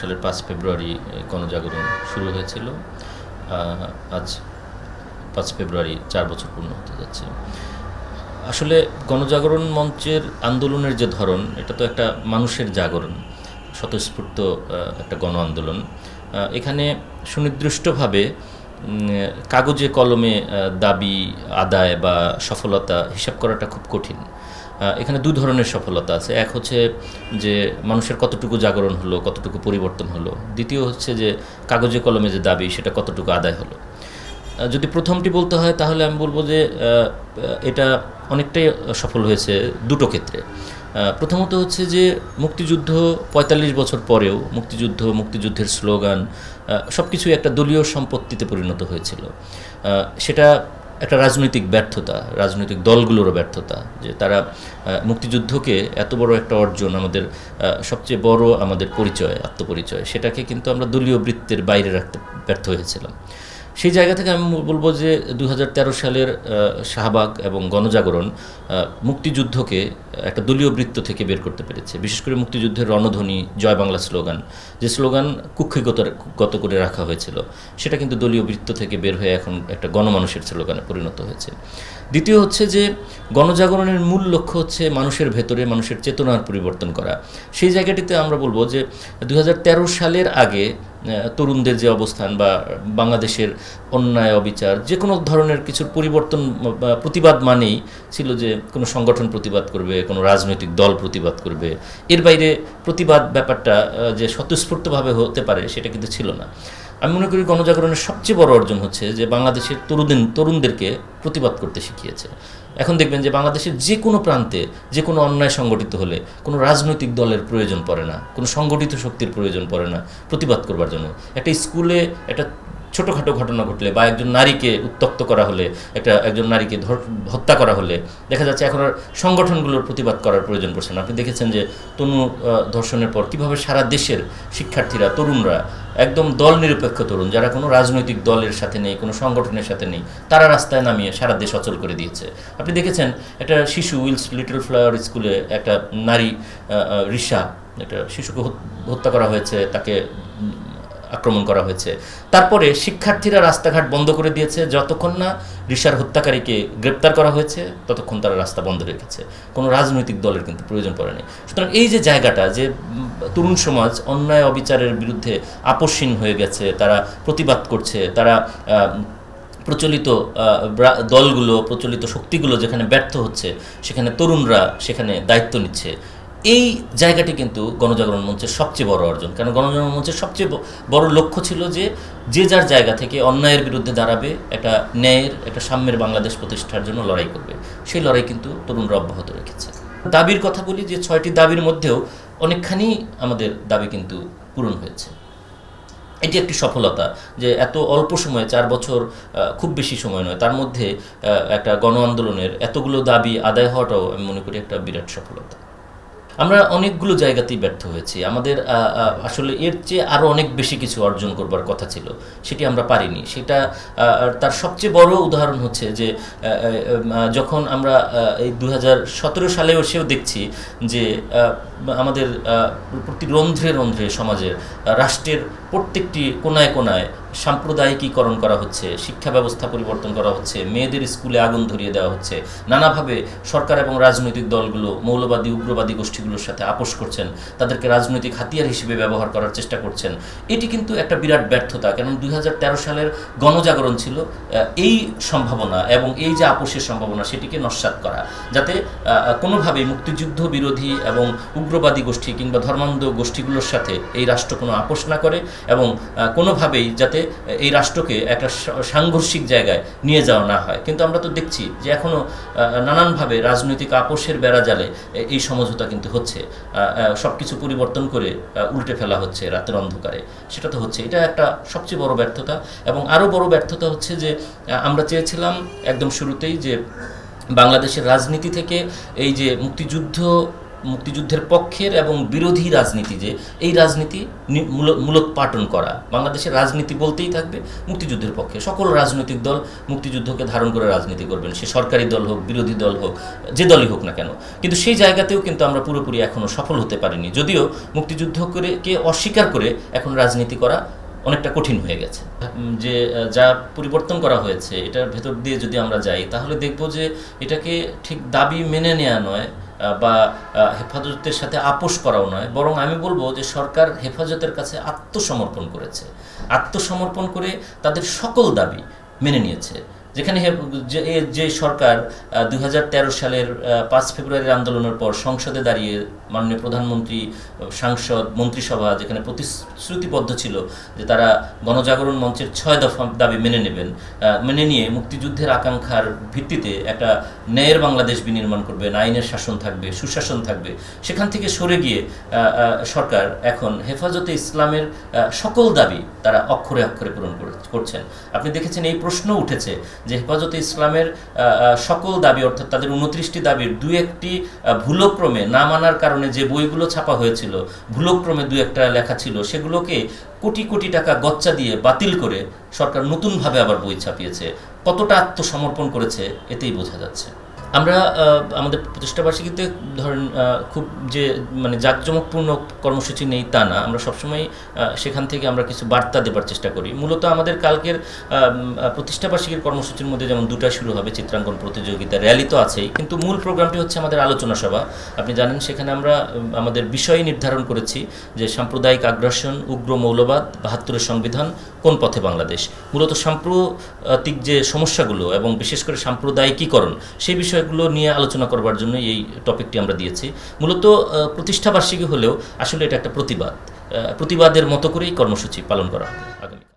সালের পাঁচ ফেব্রুয়ারি গণজাগরণ শুরু হয়েছিল। আজ পাঁচ ফেব্রুয়ারি চার বছর পূর্ণ হতে যাচ্ছে। আসলে গণজাগরণ মঞ্চের আন্দোলনের যে ধরন, এটা তো একটা মানুষের জাগরণ, স্বতঃস্ফূর্ত একটা গণ আন্দোলন। এখানে সুনির্দিষ্টভাবে কাগজে কলমে দাবি, আদায় বা সফলতা হিসাব করাটা খুব কঠিন। এখানে দু ধরনের সফলতা আছে। এক হচ্ছে যে মানুষের কতটুকু জাগরণ হলো, কতটুকু পরিবর্তন হলো। দ্বিতীয় হচ্ছে যে কাগজে কলমে যে দাবি, সেটা কতটুকু আদায় হলো। যদি প্রথমটি বলতে হয়, তাহলে আমি বলব যে এটা অনেকটাই সফল হয়েছে দুটো ক্ষেত্রে। প্রথমত হচ্ছে যে মুক্তিযুদ্ধ পঁয়তাল্লিশ বছর পরেও, মুক্তিযুদ্ধ, মুক্তিযুদ্ধের স্লোগান সব কিছুই একটা দলীয় সম্পত্তিতে পরিণত হয়েছিল। সেটা একটা রাজনৈতিক ব্যর্থতা, রাজনৈতিক দলগুলোরও ব্যর্থতা, যে তারা মুক্তিযুদ্ধকে এত বড় একটা অর্জন, আমাদের সবচেয়ে বড় আমাদের পরিচয়, আত্মপরিচয়, সেটাকে কিন্তু আমরা দলীয় বৃত্তের বাইরে রাখতে ব্যর্থ হয়েছিলাম। সেই জায়গা থেকে আমি বলব যে দু হাজার তেরো সালের শাহবাগ এবং গণজাগরণ মুক্তিযুদ্ধকে একটা দলীয় বৃত্ত থেকে বের করতে পেরেছে। বিশেষ করে মুক্তিযুদ্ধের রণধ্বনি, জয় বাংলা স্লোগান, যে স্লোগান কুক্ষিগত গত করে রাখা হয়েছিল, সেটা কিন্তু দলীয় বৃত্ত থেকে বের হয়ে এখন একটা গণমানুষের স্লোগানে পরিণত হয়েছে। দ্বিতীয় হচ্ছে যে গণজাগরণের মূল লক্ষ্য হচ্ছে মানুষের ভেতরে মানুষের চেতনার পরিবর্তন করা। সেই জায়গাটিতে আমরা বলব যে দু হাজার তেরো সালের আগে তরুণদের যে অবস্থান বা বাংলাদেশের অন্যায় অবিচার যে কোনো ধরনের কিছুর পরিবর্তন প্রতিবাদ মানেই ছিল যে কোনো সংগঠন প্রতিবাদ করবে, কোনো রাজনৈতিক দল প্রতিবাদ করবে। এর বাইরে প্রতিবাদ ব্যাপারটা যে স্বতঃস্ফূর্তভাবে হতে পারে সেটা কিন্তু ছিল না। আমি মনে করি গণজাগরণের সবচেয়ে বড় অর্জন হচ্ছে যে বাংলাদেশের তরুণ তরুণদেরকে প্রতিবাদ করতে শিখিয়েছে। এখন দেখবেন যে বাংলাদেশের যে কোনো প্রান্তে যে কোনো অন্যায় সংগঠিত হলে কোনো রাজনৈতিক দলের প্রয়োজন পড়ে না, কোনো সংগঠিত শক্তির প্রয়োজন পড়ে না প্রতিবাদ করবার জন্য। একটা স্কুলে একটা ছোটোখাটো ঘটনা ঘটলে বা একজন নারীকে উত্তক্ত করা হলে, একটা, একজন নারীকে হত্যা করা হলে, দেখা যাচ্ছে এখন আর সংগঠনগুলোর প্রতিবাদ করার প্রয়োজন পড়ছে না। আপনি দেখেছেন যে তনু ধর্ষণের পর কীভাবে সারা দেশের শিক্ষার্থীরা, তরুণরা, একদম দল নিরপেক্ষ তরুণ, যারা কোনো রাজনৈতিক দলের সাথে নেই, কোনো সংগঠনের সাথে নেই, তারা রাস্তায় নামিয়ে সারা দেশ অচল করে দিয়েছে। আপনি দেখেছেন একটা শিশু উইলস লিটল ফ্লাওয়ার স্কুলে একটা নারী রিসা, একটা শিশুকে হত্যা করা হয়েছে, তাকে আক্রমণ করা হয়েছে। তারপরে শিক্ষার্থীরা রাস্তাঘাট বন্ধ করে দিয়েছে। যতক্ষণ না রিসার হত্যাকারীকে গ্রেপ্তার করা হয়েছে, ততক্ষণ তারা রাস্তা বন্ধ রেখেছে কোনো রাজনৈতিক দলের কিন্তু প্রয়োজন পড়েনি। সুতরাং এই যে জায়গাটা, যে তরুণ সমাজ অন্যায় অবিচারের বিরুদ্ধে আপসীন হয়ে গেছে, তারা প্রতিবাদ করছে, তারা প্রচলিত দলগুলো, প্রচলিত শক্তিগুলো যেখানে ব্যর্থ হচ্ছে, সেখানে তরুণরা সেখানে দায়িত্ব নিচ্ছে। এই জায়গাটি কিন্তু গণজাগরণ মঞ্চের সবচেয়ে বড় অর্জন। কারণ গণজাগরণ মঞ্চের সবচেয়ে বড় লক্ষ্য ছিল যে যে যার জায়গা থেকে অন্যায়ের বিরুদ্ধে দাঁড়াবে, একটা ন্যায়ের, একটা সাম্যের বাংলাদেশ প্রতিষ্ঠার জন্য লড়াই করবে। সেই লড়াই কিন্তু তরুণরা অব্যাহত রেখেছে। দাবির কথা বলি যে, ছয়টি দাবির মধ্যেও অনেকখানি আমাদের দাবি কিন্তু পূরণ হয়েছে। এটি একটি সফলতা যে, এত অল্প সময়ে, চার বছর খুব বেশি সময় নয়, তার মধ্যে একটা গণ আন্দোলনের এতগুলো দাবি আদায় হওয়াটাও আমি মনে করি একটা বিরাট সফলতা। আমরা অনেকগুলো জায়গাতেই ব্যর্থ হয়েছি। আমাদের আসলে এর চেয়ে আরও অনেক বেশি কিছু অর্জন করবার কথা ছিল, সেটি আমরা পারিনি। সেটা তার সবচেয়ে বড় উদাহরণ হচ্ছে যে যখন আমরা এই দু হাজার সতেরো সালে এসেও দেখছি যে আমাদের প্রতি রন্ধ্রে রন্ধ্রে সমাজের রাষ্ট্রের প্রত্যেকটি কোনায় কোনায় সাম্প্রদায়িকীকরণ করা হচ্ছে, শিক্ষা ব্যবস্থা পরিবর্তন করা হচ্ছে, মেয়েদের স্কুলে আগুন ধরিয়ে দেওয়া হচ্ছে। নানাভাবে সরকার এবং রাজনৈতিক দলগুলো, মৌলবাদী, উগ্রবাদী গোষ্ঠীগুলোর সাথে আপোষ করছেন, তাদেরকে রাজনৈতিক হাতিয়ার হিসেবে ব্যবহার করার চেষ্টা করছেন। এটি কিন্তু একটা বিরাট ব্যর্থতা, কারণ দু হাজার তেরো সালের গণজাগরণ ছিল এই সম্ভাবনা এবং এই যে আপোষের সম্ভাবনা, সেটিকে নস্যাৎ করা। যাতে কোনোভাবেই মুক্তিযুদ্ধ বিরোধী এবং উগ্রবাদী গোষ্ঠী কিংবা ধর্মান্ধ গোষ্ঠীগুলোর সাথে এই রাষ্ট্র কোনো আপোষ না করে এবং কোনোভাবেই যাতে এই রাষ্ট্রকে একটা সাংঘর্ষিক জায়গায় নিয়ে যাওয়া না হয়। কিন্তু আমরা তো দেখছি যে এখনও নানানভাবে রাজনৈতিক আপোষের বেড়া জালে এই সমঝোতা কিন্তু হচ্ছে। সব কিছু পরিবর্তন করে উল্টে ফেলা হচ্ছে রাতের অন্ধকারে। সেটা তো হচ্ছে। এটা একটা সবচেয়ে বড় ব্যর্থতা। এবং আরও বড় ব্যর্থতা হচ্ছে যে আমরা চেয়েছিলাম একদম শুরুতেই যে বাংলাদেশের রাজনীতি থেকে এই যে মুক্তিযুদ্ধ মুক্তিযুদ্ধের পক্ষের এবং বিরোধী রাজনীতি যে, এই রাজনীতি নি- মূল- মূলোৎপাটন করা। বাংলাদেশের রাজনীতি বলতেই থাকবে মুক্তিযুদ্ধের পক্ষে। সকল রাজনৈতিক দল মুক্তিযুদ্ধকে ধারণ করে রাজনীতি করবেন। সে সরকারি দল হোক, বিরোধী দল হোক, যে দলই হোক না কেন। কিন্তু সেই জায়গাতেও কিন্তু আমরা পুরোপুরি এখনও সফল হতে পারিনি। যদিও মুক্তিযুদ্ধ করে কে অস্বীকার করে এখন রাজনীতি করা অনেকটা কঠিন হয়ে গেছে। যে যা পরিবর্তন করা হয়েছে, এটার ভেতর দিয়ে যদি আমরা যাই, তাহলে দেখব যে এটাকে ঠিক দাবি মেনে নেওয়া নয় বা হেফাজতের সাথে আপোষ করাও নয়। বরং আমি বলব যে সরকার হেফাজতের কাছে আত্মসমর্পণ করেছে। আত্মসমর্পণ করে তাদের সকল দাবি মেনে নিয়েছে। যেখানে যে সরকার দু হাজার তেরো সালের পাঁচ ফেব্রুয়ারির আন্দোলনের পর সংসদে দাঁড়িয়ে মাননীয় প্রধানমন্ত্রী সাংসদ, মন্ত্রিসভা যেখানে প্রতিশ্রুতিবদ্ধ ছিল যে তারা গণজাগরণ মঞ্চের ছয় দফা দাবি মেনে নেবেন মেনে নিয়ে মুক্তিযুদ্ধের আকাঙ্ক্ষার ভিত্তিতে একটা ন্যায়ের বাংলাদেশ বিনির্মাণ করবেন আইনের শাসন থাকবে, সুশাসন থাকবে। সেখান থেকে সরে গিয়ে সরকার এখন হেফাজতে ইসলামের সকল দাবি তারা অক্ষরে অক্ষরে পূরণ করে- করছেন। আপনি দেখেছেন এই প্রশ্ন উঠেছে যে হেফাজতে ইসলামের সকল দাবি, অর্থাৎ তাদের উনত্রিশটি দাবির দু একটি ভুলক্রমে না মানার কারণে যে বইগুলো ছাপা হয়েছিল, ভুলক্রমে দু একটা লেখা ছিল, সেগুলোকে কোটি কোটি টাকা গচ্চা দিয়ে বাতিল করে সরকার নতুনভাবে আবার বই ছাপিয়েছে। কতটা আত্মসমর্পণ করেছে, এতেই বোঝা যাচ্ছে। আমরা আমাদের প্রতিষ্ঠাবার্ষিকীতে ধরেন খুব যে মানে জাঁকজমকপূর্ণ কর্মসূচি নেই তা না। আমরা সবসময় সেখান থেকে আমরা কিছু বার্তা দেবার চেষ্টা করি। মূলত আমাদের কালকের আহ, প্রতিষ্ঠাবার্ষিকীর কর্মসূচির মধ্যে যেমন দুটা শুরু হবে চিত্রাঙ্কন প্রতিযোগিতা র্যালি তো আছেই। কিন্তু মূল প্রোগ্রামটি হচ্ছে আমাদের আলোচনা সভা। আপনি জানেন সেখানে আমরা আমাদের বিষয় নির্ধারণ করেছি যে সাম্প্রদায়িক আগ্রাসন উগ্র মৌলবাদ বাহাত্তরের সংবিধান কোন পথে বাংলাদেশ? মূলত সাম্প্রতিক যে সমস্যাগুলো এবং বিশেষ করে সাম্প্রদায়িকীকরণ সেই বিষয়গুলো নিয়ে আলোচনা করবার জন্য এই টপিকটি আমরা দিয়েছি। মূলত প্রতিষ্ঠাবার্ষিকী হলেও আসলে এটা একটা প্রতিবাদ। প্রতিবাদের মতো করেই কর্মসূচি পালন করা হবে আগামী